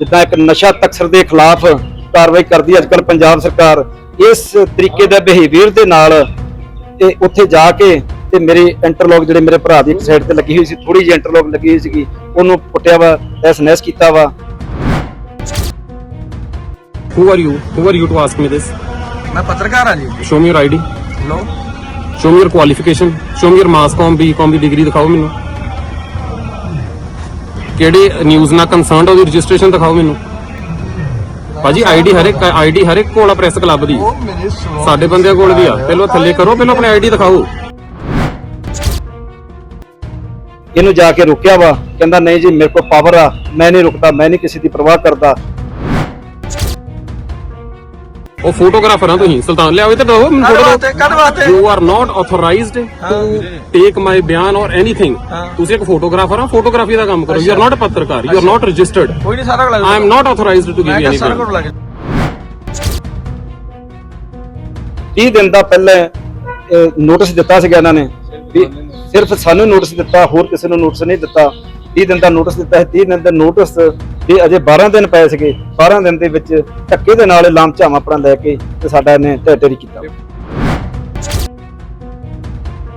ਜਿੱਦਾਂ ਇੱਕ ਨਸ਼ਾ ਤਕਸਰ ਦੇ ਖਿਲਾਫ ਕਾਰਵਾਈ ਕਰਦੀ ਅੱਜ ਕੱਲ ਪੰਜਾਬ ਸਰਕਾਰ ਇਸ ਤਰੀਕੇ ਦਾ ਬਿਹੇਵੀਅਰ ਦੇ ਨਾਲ ਤੇ ਉੱਥੇ ਜਾ ਕੇ ਤੇ ਮੇਰੇ ਇੰਟਰਲੌਕ ਜਿਹੜੇ ਮੇਰੇ ਭਰਾ ਦੀ ਇੱਕ ਸਾਈਡ ਤੇ ਲੱਗੀ ਹੋਈ ਸੀ ਥੋੜੀ ਜਿਹੀ ਇੰਟਰਲੌਕ ਲੱਗੀ ਹੋਈ ਸੀਗੀ ਉਹਨੂੰ ਪੁੱਟਿਆ ਵਾ ਐਸਐਨਐਸ ਕੀਤਾ ਵਾ Who are you? Who are you to ask me this? ਮੈਂ ਪੱਤਰਕਾਰ ਹਾਂ ਜੀ Show me your ID. ਲੋ Show me your qualification. Show me your mass com B.com ਦੀ ਡਿਗਰੀ ਦਿਖਾਓ ਮੈਨੂੰ। ਕਿਹੜੇ ਨਿਊਜ਼ ਨਾਲ ਕੰਸਰਨਡ ਉਹਦੀ ਰਜਿਸਟ੍ਰੇਸ਼ਨ ਦਿਖਾਓ ਮੈਨੂੰ। ਭਾਜੀ ਆਈਡੀ ਹਰ ਇੱਕ ਆਈਡੀ ਹਰ ਇੱਕ ਕੋਲ ਆ ਪ੍ਰੈਸ ਕਲੱਬ ਦੀ। ਉਹ ਮੇਰੇ ਸੁਣੋ ਸਾਡੇ ਬੰਦਿਆਂ ਕੋਲ ਵੀ ਆ। ਪਹਿਲਾਂ ਥੱਲੇ ਕਰੋ ਪਹਿਲਾਂ ਆਪਣੀ ਆਈਡੀ ਦਿਖਾਓ। ਇਹਨੂੰ ਜਾ ਕੇ ਰੋਕਿਆ ਵਾ ਕਹਿੰਦਾ ਨਹੀਂ ਜੀ ਮੇਰੇ ਕੋਲ ਪਾਵਰ ਆ ਮੈਂ ਨਹੀਂ ਰੁਕਦਾ ਮੈਂ ਨਹੀਂ ਕਿਸੇ ਦੀ ਪਰਵਾਹ ਕਰਦਾ ਉਹ ਫੋਟੋਗ੍ਰਾਫਰ ਆ ਤੁਸੀਂ ਸੁਲਤਾਨ ਲਿਆਓ ਇੱਧਰ ਦਿਓ ਮੈਨੂੰ ਕੱਢ ਫੋਟੋ ਵਾਸਤੇ ਕੱਢ ਵਾਸਤੇ। You are not authorized to take my ਬਿਆਨ ਔਰ ਐਨੀਥਿੰਗ। ਤੁਸੀਂ ਇੱਕ ਫੋਟੋਗ੍ਰਾਫਰ ਆ ਫੋਟੋਗ੍ਰਾਫੀ ਦਾ ਕੰਮ ਕਰੋ। ਯੂ ਆਰ ਨਾਟ ਪੱਤਰਕਾਰ ਯੂ ਆਰ ਨਾਟ ਰਜਿਸਟਰਡ ਕੋਈ ਨਹੀਂ ਸਾਰਾ ਕੋਲ you ਕਿਹਾ any ਸਾਰਾ bill. ਕੋਲ ਲੱਗ 30 ਦਿਨ ਦਾ ਪਹਿਲਾਂ ਨੋਟਿਸ ਦਿੱਤਾ ਸੀਗਾ ਇਹਨਾਂ ਨੇ ਵੀ ਸਿਰਫ ਸਾਨੂੰ ਨੋਟਿਸ ਦਿੱਤਾ ਹੋਰ ਕਿਸੇ ਨੂੰ ਨੋਟਿਸ ਨਹੀਂ ਦਿੱਤਾ। 30 ਦਿਨ ਦਾ ਨੋਟਿਸ ਦਿੱਤਾ ਹੈ 30 ਦਿਨ ਦਾ ਨੋਟਿਸ ਵੀ ਅਜੇ 12 ਦਿਨ ਪਏ ਸੀਗੇ 12 ਦਿਨ ਦੇ ਵਿੱਚ ਧੱਕੇ ਦੇ ਨਾਲ ਲਾਮ ਝਾਮ ਆਪਣਾ ਲੈ ਕੇ ਤੇ ਸਾਡਾ ਇਹਨੇ ਢੇਰੀ ਕੀਤਾ।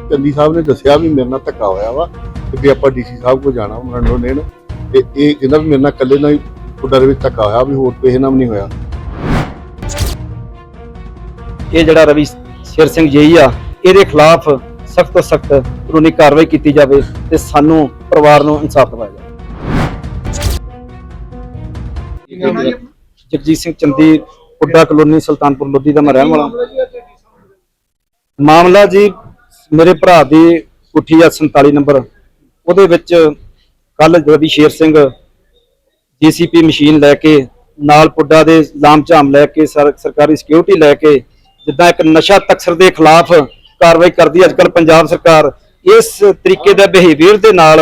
ਚੰਦੀ ਸਾਹਿਬ ਨੇ ਦੱਸਿਆ ਵੀ ਮੇਰੇ ਨਾਲ ਧੱਕਾ ਹੋਇਆ ਵਾ ਤੇ ਵੀ ਆਪਾਂ ਡੀਸੀ ਸਾਹਿਬ ਕੋਲ ਜਾਣਾ ਉਹਨਾਂ ਨੂੰ ਲੈਣ ਤੇ ਇਹ ਕਹਿੰਦਾ ਵੀ ਮੇਰੇ ਨਾਲ ਇਕੱਲੇ ਨਾਲ ਹੀ ਦੇ ਵਿੱਚ ਧੱਕਾ ਹੋਇਆ ਵੀ ਹੋਰ ਕਿਸੇ ਨਾਲ ਵੀ ਨਹੀਂ ਹੋਇਆ। ਇਹ ਜਿਹੜਾ ਰਵੀ ਸ਼ੇਰ ਸਿੰਘ ਜਈ ਆ ਇਹਦੇ ਖਿਲਾਫ ਸਖਤ ਤੋਂ ਸਖਤ ਕਾਨੂੰਨੀ ਕਾਰਵਾਈ ਕੀਤੀ ਜਾਵੇ ਤੇ ਸਾਨੂੰ ਪਰਿਵਾਰ ਨੂੰ ਇਨਸਾਫ ਦਿਵਾਇਆ ਜਾਵੇ। ਜਗਜੀਤ ਸਿੰਘ ਚੰਦੀ ਪੁੱਡਾ ਕਲੋਨੀ ਸੁਲਤਾਨਪੁਰ ਲੋਧੀ ਦਾ ਮੈਂ ਰਹਿਣ ਵਾਲਾ। ਮਾਮਲਾ ਜੀ ਮੇਰੇ ਭਰਾ ਦੀ ਕੁੱਠੀ ਆ 47 ਨੰਬਰ। ਉਹਦੇ ਵਿੱਚ ਕੱਲ ਰਵੀ ਸ਼ੇਰ ਸਿੰਘ ਜੀਸੀਪੀ ਮਸ਼ੀਨ ਲੈ ਕੇ ਨਾਲ ਪੁੱਡਾ ਦੇ ਲਾਮ ਝਾਮ ਲੈ ਕੇ ਸਰ- ਸਰਕਾਰੀ ਸਿਕਿਉਰਿਟੀ ਲੈ ਕੇ ਜਿੱਦਾਂ ਇੱਕ ਨਸ਼ਾ ਤਕਸਰ ਦੇ ਖਿਲਾਫ ਕਾਰਵਾਈ ਕਰਦੀ ਅੱਜ ਕੱਲ ਪੰਜਾਬ ਸਰਕਾਰ ਇਸ ਤਰੀਕੇ ਦਾ ਬਿਹੇਵੀਅਰ ਦੇ ਨਾਲ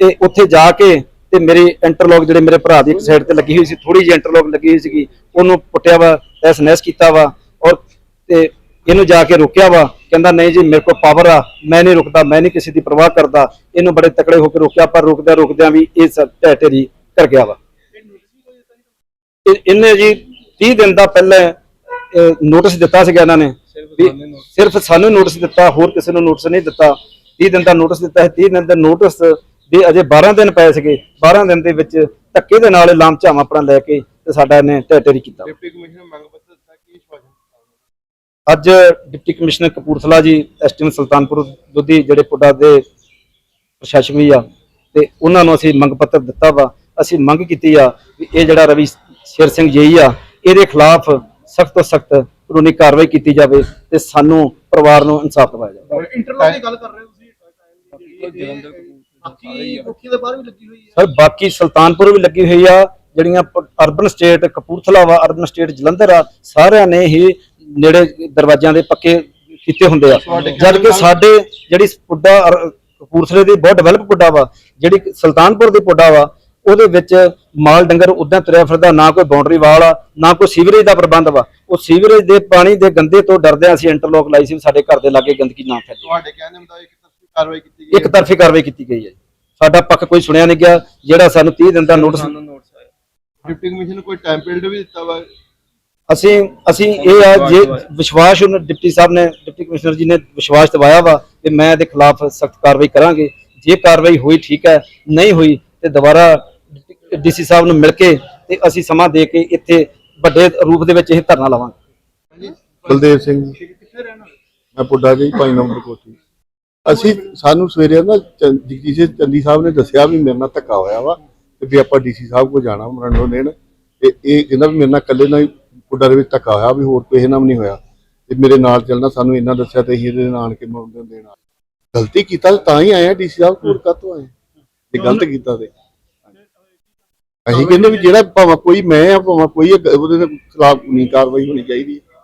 ਇਹ ਉੱਥੇ ਜਾ ਕੇ ਤੇ ਮੇਰੇ ਇੰਟਰਲੌਕ ਜਿਹੜੇ ਮੇਰੇ ਭਰਾ ਦੀ ਇੱਕ ਸਾਈਡ ਤੇ ਲੱਗੀ ਹੋਈ ਸੀ ਥੋੜੀ ਜਿਹੀ ਇੰਟਰਲੌਕ ਲੱਗੀ ਹੋਈ ਸੀਗੀ ਉਹਨੂੰ ਪੁੱਟਿਆ ਵਾ ਐਸਐਨਐਸ ਕੀਤਾ ਵਾ ਔਰ ਤੇ ਇਹਨੂੰ ਜਾ ਕੇ ਰੋਕਿਆ ਵਾ ਕਹਿੰਦਾ ਨਹੀਂ ਜੀ ਮੇਰੇ ਕੋਲ ਪਾਵਰ ਆ ਮੈਂ ਨਹੀਂ ਰੁਕਦਾ ਮੈਂ ਨਹੀਂ ਕਿਸੇ ਦੀ ਪਰਵਾਹ ਕਰਦਾ ਇਹਨੂੰ ਬੜੇ ਤਕੜੇ ਹੋ ਕੇ ਰੋਕਿਆ ਪਰ ਰੁਕਦਿਆਂ ਰੁਕਦਿਆਂ ਵੀ ਇਹ ਸਭ ਢੇਰੀ ਕਰ ਗਿਆ ਵਾ। ਇਹ- ਇਹਨੇ ਜੀ 30 ਦਿਨ ਦਾ ਪਹਿਲਾਂ ਨੋਟਿਸ ਦਿੱਤਾ ਸੀਗਾ ਇਹਨਾਂ ਨੇ ਸਿਰਫ ਸਾਨੂੰ ਨੋਟਿਸ ਦਿੱਤਾ ਹੋਰ ਕਿਸੇ ਨੂੰ ਨੋਟਿਸ ਨਹੀਂ ਦਿੱਤਾ। 30 ਦਿਨ ਦਾ ਨੋਟਿਸ ਦਿੱਤਾ ਹੈ 30 ਦਿਨ ਦਾ ਨੋਟਿਸ ਦੇ ਅਜੇ 12 ਦਿਨ ਪਏ ਸੀਗੇ 12 ਦਿਨ ਦੇ ਵਿੱਚ ਧੱਕੇ ਦੇ ਨਾਲ ਲਾਮ ਝਾਮ ਆਪਣਾ ਲੈ ਕੇ ਤੇ ਸਾਡਾ ਢਹਿ ਢੇਰੀ ਕੀਤਾ। ਡਿਪਟੀ ਕਮਿਸ਼ਨਰ ਮੰਗ ਪੱਤਰ ਦਿੱਤਾ ਕੀ ਸ਼ਵਾਸਨ ਅੱਜ ਡਿਪਟੀ ਕਮਿਸ਼ਨਰ ਕਪੂਰਥਲਾ ਜੀ ਐਸਟੀਐਮ ਸੁਲਤਾਨਪੁਰ ਦੁੱਧੀ ਜਿਹੜੇ ਪੁੱਡਾ ਦੇ ਪ੍ਰਸ਼ਾਸਕ ਵੀ ਆ ਤੇ ਉਹਨਾਂ ਨੂੰ ਅਸੀਂ ਮੰਗ ਪੱਤਰ ਦਿੱਤਾ ਵਾ। ਅਸੀਂ ਮੰਗ ਕੀਤੀ ਆ ਵੀ ਇਹ ਜਿਹੜਾ ਰਵੀ ਸ਼ੇਰ ਸਿੰਘ ਜਈ ਆ ਇਹਦੇ ਖਿਲਾਫ ਸਖਤ ਤੋਂ ਸਖਤ ਕਾਨੂੰਨੀ ਕਾਰਵਾਈ ਕੀਤੀ ਜਾਵੇ ਤੇ ਸਾਨੂੰ ਪਰਿਵਾਰ ਨੂੰ ਇਨਸਾਫ ਦਿਵਾਇਆ ਜਾਵੇ। ਇੰਟਰਲੋਕ ਦੀ ਗੱਲ ਕਰ ਰਹੇ ਹੋ ਤੁਸੀਂ? ਬਾਕੀ ਕੋਠੀ ਦੇ ਬਾਹਰ ਵੀ ਲੱਗੀ ਹੋਈ ਹੈ ਸਰ ਬਾਕੀ ਸੁਲਤਾਨਪੁਰ ਵੀ ਲੱਗੀ ਹੋਈ ਆ ਜਿਹੜੀਆਂ ਅਰਬਨ ਸਟੇਟ ਕਪੂਰਥਲਾ ਵਾ ਅਰਬਨ ਸਟੇਟ ਜਲੰਧਰ ਆ ਸਾਰਿਆਂ ਨੇ ਹੀ ਨੇੜੇ ਦਰਵਾਜ਼ਿਆਂ ਦੇ ਪੱਕੇ ਕੀਤੇ ਹੁੰਦੇ ਆ। ਜਦ ਕਿ ਸਾਡੇ ਜਿਹੜੀ ਪੁੱਡਾ ਕਪੂਰਥਲੇ ਦੀ ਬਹੁਤ ਡਿਵੈਲਪ ਪੁੱਡਾ ਵਾ ਜਿਹੜੀ ਸੁਲਤਾਨਪੁਰ ਦੀ ਪੁੱਡਾ ਵਾ ਉਹਦੇ ਵਿੱਚ ਮਾਲ ਡੰਗਰ ਉਦਾਂ ਤੁਰਿਆ ਫਿਰਦਾ ਨਾ ਕੋਈ ਬਾਉਂਡਰੀ ਵਾਲ ਆ ਨਾ ਕੋਈ ਸੀਵਰੇਜ ਦਾ ਪ੍ਰਬੰਧ ਵਾ। ਉਹ ਸੀਵਰੇਜ ਦੇ ਪਾਣੀ ਦੇ ਗੰਦੇ ਤੋਂ ਡਰਦੇ ਅਸੀਂ ਇੰਟਰਲੋਕ ਲਾਈ ਸੀ ਸਾਡੇ ਘਰ ਦੇ ਲਾਗੇ ਗੰਦਗੀ ਨਾ ਫੈਲੇ। ਤੁਹਾਡੇ ਕਹਿਣ ਦੇ ਮੁਤਾਬਿਕ ਕਾਰਵਾਈ ਕੀਤੀ ਗਈ ਇੱਕ ਤਰਫੀ ਕਾਰਵਾਈ ਕੀਤੀ ਗਈ ਹੈ। ਸਾਡਾ ਪੱਖ ਕੋਈ ਸੁਣਿਆ ਨਹੀਂ ਗਿਆ ਜਿਹੜਾ ਸਾਨੂੰ 30 ਦਿਨ ਦਾ ਨੋਟਿਸ ਡਿਪਟੀ ਕਮਿਸ਼ਨਰ ਨੂੰ ਕੋਈ ਟਾਈਮ ਪੀਰੀਅਡ ਵੀ ਦਿੱਤਾ ਵਾ? ਅਸੀਂ ਅਸੀਂ ਇਹ ਆ ਜੇ ਵਿਸ਼ਵਾਸ ਉਹਨਾਂ ਡਿਪਟੀ ਸਾਹਿਬ ਨੇ ਡਿਪਟੀ ਕਮਿਸ਼ਨਰ ਜੀ ਨੇ ਵਿਸ਼ਵਾਸ ਦਿਵਾਇਆ ਵਾ ਕਿ ਮੈਂ ਇਹਦੇ ਖਿਲਾਫ ਸਖਤ ਕਾਰਵਾਈ ਕਰਾਂਗੇ। ਜੇ ਕਾਰਵਾਈ ਹੋਈ ਠੀਕ ਹੈ ਨਹੀਂ ਹੋਈ ਤੇ ਦੁਬਾਰਾ ਡੀਸੀ ਸਾਹਿਬ ਨੂੰ ਮਿਲ ਕੇ ਤੇ ਅਸੀਂ ਸਮਾਂ ਦੇ ਕੇ ਇੱਥੇ ਵੱਡੇ ਰੂਪ ਦੇ ਵਿੱਚ ਇਹ ਧਰਨਾ ਲਾਵਾਂਗੇ। ਬਲਦੇਵ ਸਿੰਘ ਜੀ। ਮੈਂ ਪੁੱਡਾ ਜੀ 5 ਨੰਬਰ ਕੋਠੀ। ਅਸੀਂ ਸਾਨੂੰ ਸਵੇਰੇ ਨਾ ਜਗਜੀਤ ਚੰਦੀ ਸਾਹਿਬ ਨੇ ਦੱਸਿਆ ਵੀ ਮੇਰੇ ਨਾਲ ਧੱਕਾ ਹੋਇਆ ਵਾ ਤੇ ਵੀ ਆਪਾਂ ਡੀਸੀ ਸਾਹਿਬ ਕੋਲ ਜਾਣਾ ਮਰੰਡੋ ਦੇਣ ਤੇ ਇਹ ਕਹਿੰਦਾ ਵੀ ਮੇਰੇ ਨਾਲ ਇਕੱਲੇ ਨਾਲ ਕੁੱਡਾ ਦੇ ਵਿੱਚ ਧੱਕਾ ਹੋਇਆ ਵੀ ਹੋਰ ਕਿਸੇ ਨਾਲ ਵੀ ਨਹੀਂ ਹੋਇਆ। ਤੇ ਮੇਰੇ ਨਾਲ ਚੱਲਣਾ ਸਾਨੂੰ ਇਹਨਾਂ ਦੱਸਿਆ ਤੇ ਅਸੀਂ ਇਹਦੇ ਨਾਲ ਆਣ ਕੇ ਮਰੰਡੋ ਦੇਣ ਆ ਗਲਤੀ ਕੀਤਾ ਤਾਂ ਹੀ ਆਏ ਆ ਡੀਸੀ ਸਾਹਿਬ ਕੋਲ ਕਾਤੋਂ ਆਏ ਤੇ ਗਲਤ ਕੀਤਾ ਤੇ। ਅਸੀਂ ਕਹਿੰਦੇ ਵੀ ਜਿਹੜਾ ਭਾਵੇਂ ਕੋਈ, ਮੈਂ ਆ ਭਾਵੇਂ ਕੋਈ ਉਹਦੇ ਖਿਲਾਫ ਨਹੀਂ ਕਾਰਵਾਈ ਹੋਣੀ ਚਾਹੀਦੀ